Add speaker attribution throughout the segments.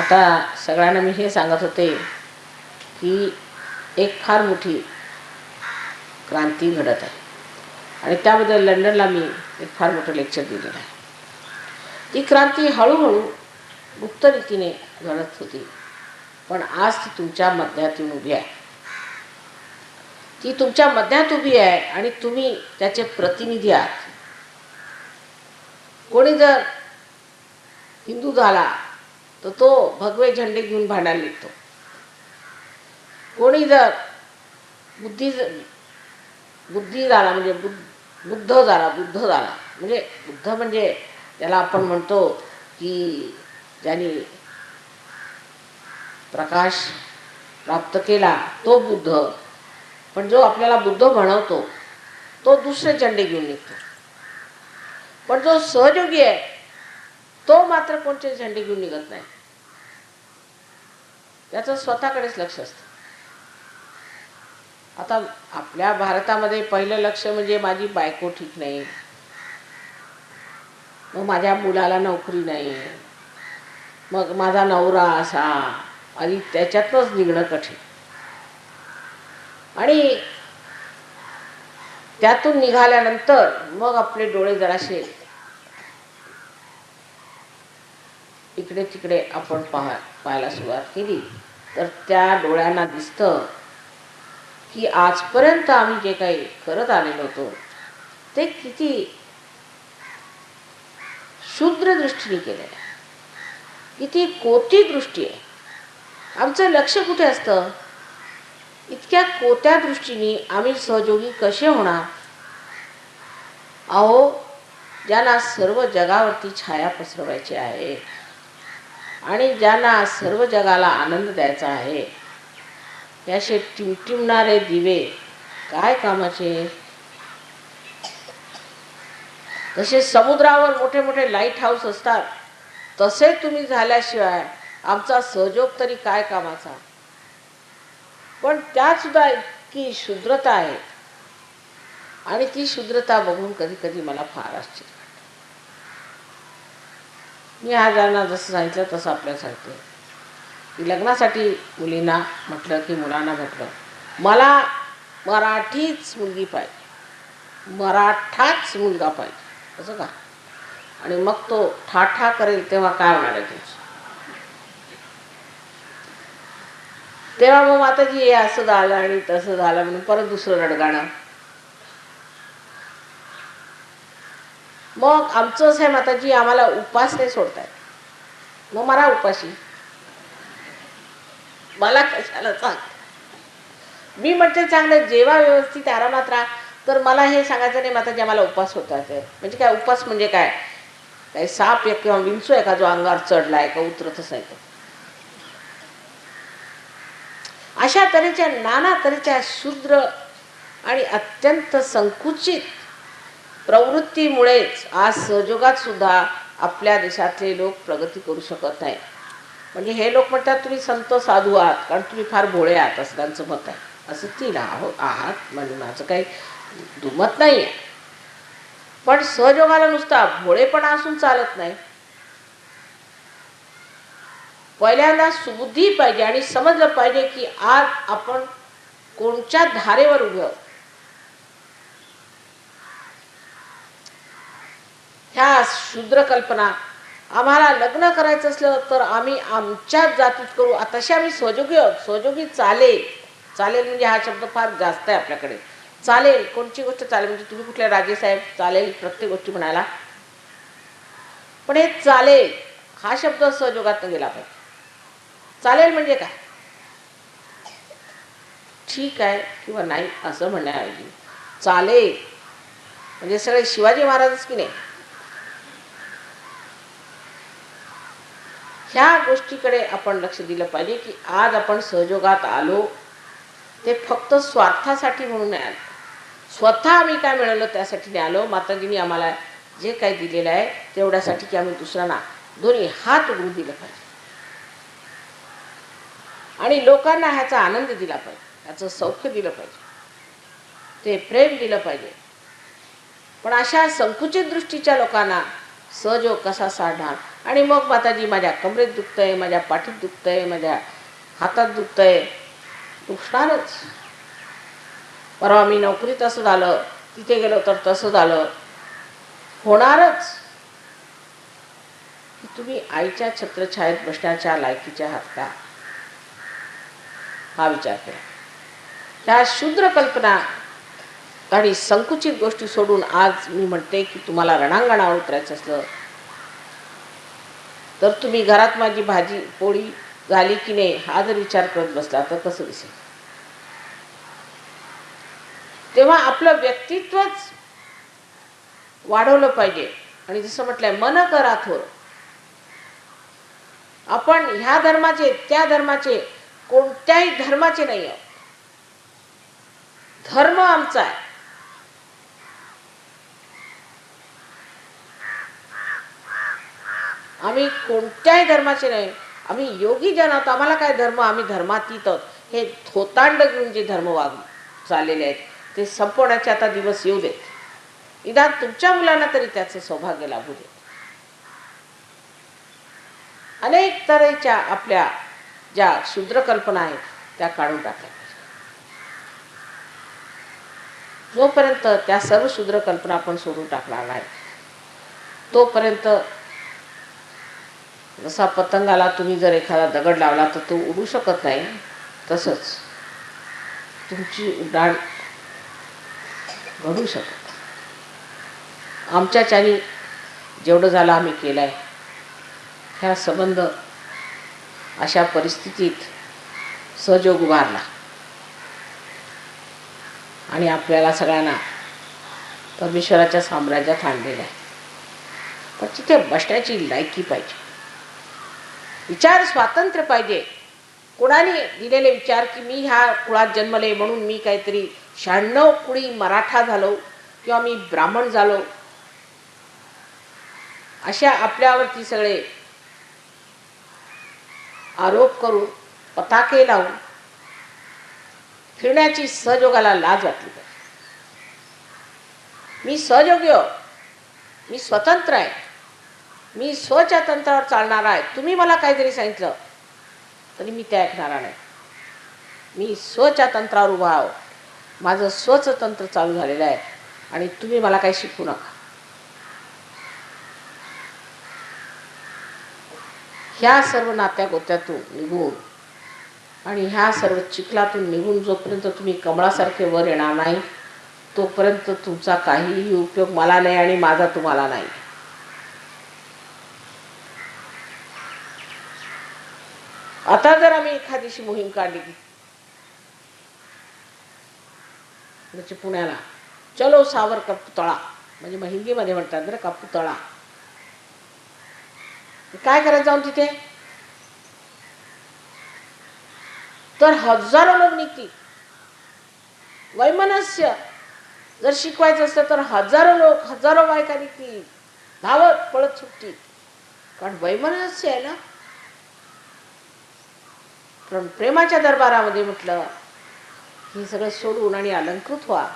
Speaker 1: आता सगळ्यांना मी हे सांगत होते की एक फार मोठी क्रांती घडत आहे. आणि त्याबद्दल लंडनला मी एक फार मोठं लेक्चर दिलेलं आहे. ती क्रांती हळूहळू गुप्त रीतीने घडत होती. पण आज ती तुमच्या मध्यात येऊन उभी आहे. ती तुमच्या मध्यात उभी आहे आणि तुम्ही त्याचे प्रतिनिधी आहात. कोणी जर हिंदू झाला तर तो भगवे झेंडे घेऊन भांडायला निघतो कोणी जर बुद्धी बुद्धी झाला म्हणजे बुद्ध बुद्ध झाला बुद्ध झाला. म्हणजे बुद्ध म्हणजे त्याला आपण म्हणतो की ज्याने प्रकाश प्राप्त केला तो बुद्ध. पण जो आपल्याला बुद्ध म्हणवतो तो दुसरे झेंडे घेऊन निघतो. पण जो सहयोगी आहे तो मात्र कोणते झेंडे घेऊन निघत नाही. त्याचं स्वतःकडेच लक्ष असतं. आता आपल्या भारतामध्ये पहिलं लक्ष म्हणजे माझी बायको ठीक नाही. मग माझ्या मुलाला नोकरी नाही. मग माझा नवरा असा आणि त्याच्यातनंच निघणं कठीण. आणि त्यातून निघाल्यानंतर मग आपले डोळे जराशे इकडे तिकडे आपण पाहा पाहायला सुरुवात केली. तर त्या डोळ्यांना दिसतं की आजपर्यंत आम्ही जे काही करत आलेलो होतो ते किती शूद्र दृष्टीने केलेलं आहे. किती कोती दृष्टी आहे. आमचं लक्ष कुठे असतं? इतक्या कोत्या दृष्टीने आम्ही सहयोगी कसे होणार? अहो ज्याला सर्व जगावरती छाया पसरवायची आहे. आणि ज्यांना सर्व जगाला आनंद द्यायचा आहे याचे टिमटिमणारे दिवे काय कामाचे? तसे समुद्रावर मोठे मोठे लाइट हाऊस असतात तसे तुम्ही झाल्याशिवाय आमचा सहयोग तरी काय कामाचा? पण त्यात सुद्धा इतकी शुद्रता आहे. आणि ती शुद्रता बघून कधी कधी मला फार आश्चर्य मी आज जसं सांगितलं तसं आपल्याला सांगते की लग्नासाठी मुलींना म्हटलं की मुलांना म्हटलं मला मराठीच मुलगी पाहिजे. मराठाच मुलगा पाहिजे. असं का? आणि मग तो ठाठा करेल तेव्हा काय होणार आहे तुमचं तेव्हा मग माताजी हे असं झालं आणि तसं झालं म्हणून परत दुसरं रडगाणं. मग आमचं असं आहे माताजी आम्हाला उपास नाही सोडतायत. मग मला उपाशी. मला कशाला सांग मी म्हणते चांगलं जेव्हा व्यवस्थित आरामात राहा. तर मला हे सांगायचं नाही माताजी आम्हाला उपास होतात म्हणजे काय उपास म्हणजे काय? काय साप आहे किंवा विंचू आहे का जो अंगावर चढलाय का उतरतच नाही अशा तऱ्हेच्या नाना तऱ्हेच्या शूद्र आणि अत्यंत संकुचित प्रवृत्तीमुळेच आज सहजोगात सुद्धा आपल्या देशातले लोक प्रगती करू शकत नाही म्हणजे हे लोक म्हणतात तुम्ही संत साधू आहात कारण तुम्ही फार भोळे आहात असं त्यांचं मत आहे. असं ती आहो आहात म्हणजे माझं काही दुमत नाही आहे पण सहजोगाला नुसता भोळेपणा असून चालत नाही. पहिल्यांदा सुबुद्धी पाहिजे आणि समजलं पाहिजे की आज आपण कोणत्या धारेवर उभे आहोत. ह्या शूद्र कल्पना आम्हाला लग्न करायचं असलं तर आम्ही आमच्याच जातीत करू. तसे आम्ही सहयोगी स्वजोगी चालेल. चालेल म्हणजे हा शब्द फार जास्त आहे आपल्याकडे. चालेल. कोणची गोष्ट चालेल? म्हणजे तुम्ही कुठल्या राजेसाहेब चालेल. प्रत्येक गोष्टी म्हणायला. पण हे चालेल. हा शब्द सहयोगात गेला पाहिजे. चालेल म्हणजे काय? ठीक आहे किंवा नाही असं म्हणण्याऐवजी. चालेल. म्हणजे सगळे शिवाजी महाराजच की नाही? ह्या गोष्टीकडे आपण लक्ष दिलं पाहिजे की आज आपण सहयोगात आलो. ते फक्त स्वार्थासाठी म्हणून नाही आलो. स्वतः आम्ही काय मिळवलं त्यासाठी नाही आलो. माताजींनी आम्हाला जे काही दिलेलं आहे तेवढ्यासाठी की आम्ही दुसऱ्यांना दोन्ही हात उघडून दिलं पाहिजे. आणि लोकांना ह्याचा आनंद दिला पाहिजे. ह्याचं सौख्य दिलं पाहिजे. ते प्रेम दिलं पाहिजे. पण अशा संकुचित दृष्टीच्या लोकांना सहजोग कसा साधणार? आणि मग माताजी माझ्या कमरेत दुखतंय माझ्या पाठीत दुखतंय माझ्या हातात दुखतंय. दुखणारच. परवा मी नोकरीत असं झालं तिथे गेलो तर तसं झालं. होणारच. तुम्ही आईच्या छत्रछायेत बसण्याच्या लायकीच्या आहात का? हा विचार केला ह्या शूद्र कल्पना आणि संकुचित गोष्टी सोडून आज मी म्हणते की तुम्हाला रणांगणावर उतरायचं असलं तर तुम्ही घरात माझी भाजी पोळी झाली की नाही हा जर विचार करत बसला तर कसं दिसेल? तेव्हा आपलं व्यक्तित्वच वाढवलं पाहिजे. आणि जसं म्हटलंय मन करा थोर आपण ह्या धर्माचे त्या धर्माचे कोणत्याही धर्माचे नाही आहोत धर्म आमचा आहे. आम्ही कोणत्याही धर्माचे नाही. आम्ही योगी जन आहोत. आम्हाला काय धर्म? आम्ही धर्मातीत आहोत. हे थोतांड घेऊन जे धर्म वाग चाललेले आहेत ते संपवण्याचे आता दिवस येऊ देत. निदान तुमच्या मुलांना तरी त्याचे सौभाग्य लाभू दे अनेक तऱ्हेच्या आपल्या ज्या शूद्र कल्पना आहेत त्या काढून टाकल्या जोपर्यंत त्या सर्व शूद्र कल्पना आपण सोडून टाकणार नाही तोपर्यंत जसा पतंगाला तुम्ही जर एखादा दगड लावला तर तो उडू शकत नाही. तसंच तुमची उड्डाण घडू शकत चारी जेवढं झालं आम्ही केलं आहे ह्या संबंध अशा परिस्थितीत सहजोग उभारला. आणि आपल्याला सगळ्यांना परमेश्वराच्या साम्राज्यात आणलेलं आहे. पण तिथे बसण्याची लायकी पाहिजे. विचार स्वातंत्र्य पाहिजे. कोणाने दिलेले विचार की मी ह्या कुळात जन्मले म्हणून मी काहीतरी शहाण्णव कुळी मराठा झालो किंवा मी ब्राह्मण झालो? अशा आपल्यावरती सगळे आरोप करून पताके लावून फिरण्याची सहयोगाला लाज वाटली पाहिजे. मी सहयोग्य मी स्वतंत्र आहे. मी स्वच्या तंत्रावर चालणार आहे. तुम्ही मला काहीतरी सांगितलं तरी मी ते ऐकणार नाही. मी स्वच्या तंत्रावर उभा आहो. माझं स्वचं तंत्र चालू झालेलं आहे. आणि तुम्ही मला काही शिकू नका. ह्या सर्व नात्या गोत्यातून निघून आणि ह्या सर्व चिखलातून निघून जोपर्यंत तुम्ही कमळासारखे वर येणार नाही तोपर्यंत तुमचा काहीही उपयोग मला नाही आणि माझा तुम्हाला नाही. आता जर आम्ही एखादीशी मोहीम काढली म्हणजे पुण्याला चलो सावरकर पुतळा म्हणजे मग हिंदीमध्ये म्हणतात बरं का पुतळा. काय करायचं जाऊन तिथे? तर हजारो लोक निघतील. वैमनस्य जर शिकवायचं असतं तर हजारो लोक हजारो बायका निघतील. धावत पळत सुटतील. कारण वैमनस्य आहे ना पण प्रेमाच्या दरबारामध्ये म्हटलं हे सगळं सोडून आणि अलंकृत व्हा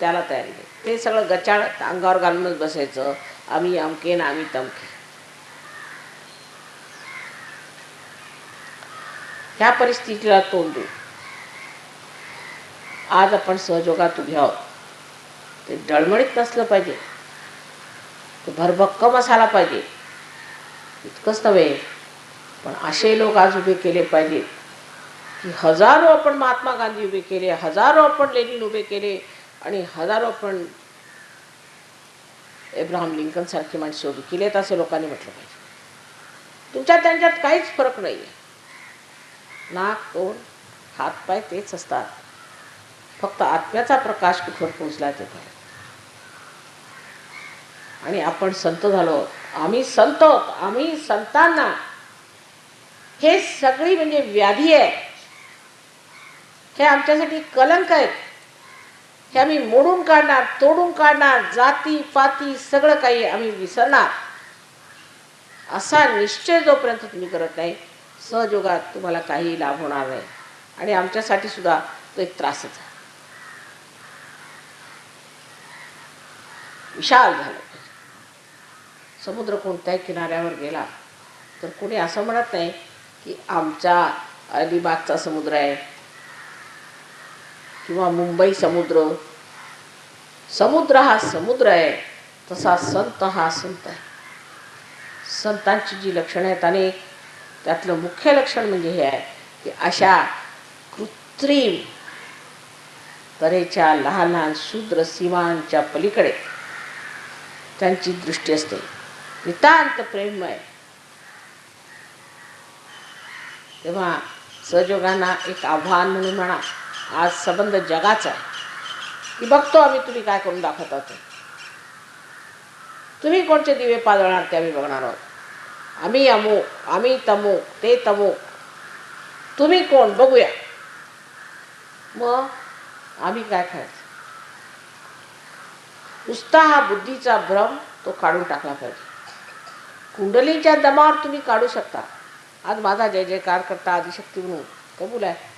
Speaker 1: त्याला तयारी नाही. ते सगळं गचाळ अंगावर घालूनच बसायचं आम्ही अमके ना आम्ही तमके ह्या परिस्थितीला तोंड देऊ. आज आपण सहजोगात उभे आहोत. ते डळमळीत नसलं पाहिजे. ते भरभक्कम असायला पाहिजे. इतकंच नव्हे पण असे लोक आज उभे केले पाहिजेत. हजारो आपण महात्मा गांधी उभे केले हजारो आपण लेनिन उभे केले आणि हजारो आपण एब्राहम लिंकन सारखी माणसं उभी केलेत असे लोकांनी म्हटलं पाहिजे. तुमच्यात त्यांच्यात काहीच फरक नाही आहे नाक तोंड हातपाय तेच असतात. फक्त आत्म्याचा प्रकाश कुठवर पोचला ते फरक आणि आपण संत झालो आम्ही संत आम्ही संतांना. हे सगळी म्हणजे व्याधी आहे. हे आमच्यासाठी कलंक आहेत. हे आम्ही मोडून काढणार तोडून काढणार जाती पाती सगळं काही आम्ही विसरणार. असा निश्चय जोपर्यंत तुम्ही करत नाही सहजोगात तुम्हाला काही लाभ होणार नाही. आणि आमच्यासाठी सुद्धा तो एक त्रासच आहे. विशाल झालं. समुद्र कोणत्याही किनाऱ्यावर गेला तर कोणी असं म्हणत नाही की आमचा अलिबागचा समुद्र आहे. किंवा मुंबई समुद्र. समुद्र हा समुद्र आहे. तसा संत हा संत आहे. संतांची जी लक्षणं आहेत अनेक त्यातलं मुख्य लक्षण म्हणजे हे आहे की अशा कृत्रिम तऱ्हेच्या लहान लहान शूद्र सीमांच्या पलीकडे त्यांची दृष्टी असते. नितांत प्रेममय तेव्हा सहयोगांना एक आव्हान म्हणून म्हणा आज संबंध जगाचा आहे. की बघतो आम्ही तुम्ही काय करून दाखवत आहोत. तुम्ही कोणते दिवे पाजळणार ते आम्ही बघणार आहोत. आम्ही अमुक आम्ही तमुक ते तमुक तुम्ही कोण? बघूया. मग आम्ही काय खायचं? नुसता हा बुद्धीचा भ्रम तो काढून टाकला पाहिजे. कुंडलीच्या दमावर तुम्ही काढू शकता. आज माझा जय जयकार करता आदिशक्ती म्हणून. कबूल आहे?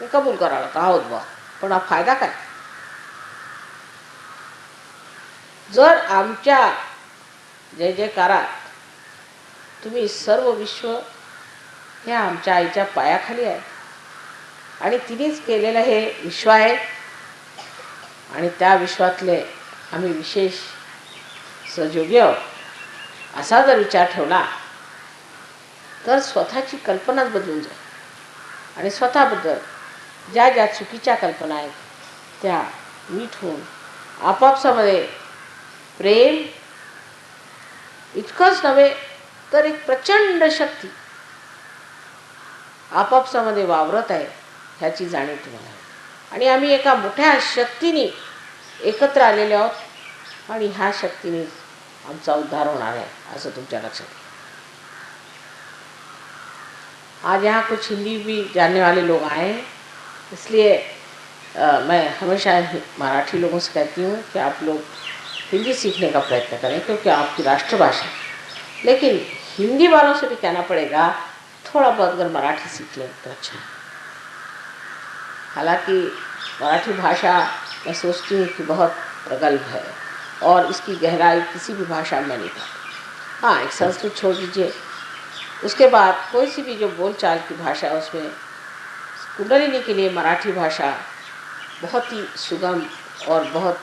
Speaker 1: मी कबूल करावं का आहोत बा पण हा फायदा काय? जर आमच्या जय जयकारात तुम्ही सर्व विश्व हे आमच्या आईच्या पायाखाली आहे. आणि तिनेच केलेलं हे विश्व आहे. आणि त्या विश्वातले आम्ही विशेष सजोग्य असा जर विचार ठेवला तर स्वतःची कल्पनाच बदलून जाईल. आणि स्वतःबद्दल ज्या ज्या चुकीच्या कल्पना आहेत त्या मीठ होऊन आपापसामध्ये प्रेम इतकंच नव्हे तर एक प्रचंड शक्ती आपापसामध्ये वावरत आहे ह्याची जाणीव तुम्हाला आणि आम्ही एका मोठ्या शक्तीने एकत्र आलेले आहोत आणि ह्या शक्तीने आमचा उद्धार होणार आहे असं तुमच्या लक्षात आज यहाँ कुछ हिंदी भी जानने वाले लोग आए हैं। इसलिए अ, मैं हमेशा मराठी लोगों से कहती हूँ कि आप लोग हिंदी सीखने का प्रयत्न करें क्योंकि आपकी राष्ट्रभाषा है। लेकिन हिंदी वालों से भी कहना पड़ेगा थोड़ा बहुत अगर मराठी सीख लें तो अच्छा हालाँकि मराठी भाषा मैं सोचती हूँ कि बहुत प्रगल्भ है और इसकी गहराई किसी भी भाषा में नहीं पाती हाँ एक संस्कृत छोड़ दीजिए। उसके बाद कोई सी भी जो बोलचाल की भाषा है उसमें कुंडलिनी के लिए मराठी भाषा बहुत ही सुगम और बहुत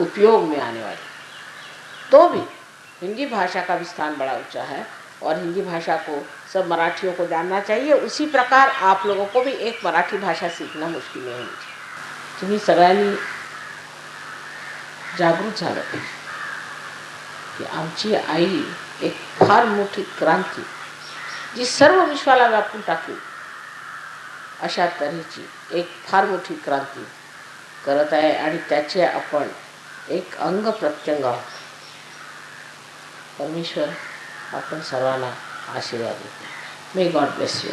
Speaker 1: उपयोग में आने वाली तो भी हिंदी भाषा का भी स्थान बड़ा ऊँचा है और हिंदी भाषा को सब मराठियों को जानना चाहिए। उसी प्रकार आप लोगों को भी एक मराठी भाषा सीखना मुश्किल नहीं चाहिए तुम्ही सगळ्यांनी जागृत झालं पाहिजे की आमची आई एक फार मोठी क्रांती जी सर्व विश्वाला व्यापून टाकली. अशा तऱ्हेची एक फार मोठी क्रांती करत आहे आणि त्याचे आपण एक अंग प्रत्यंग आहोत. परमेश्वर आपण सर्वांना आशीर्वाद देतो. May God bless you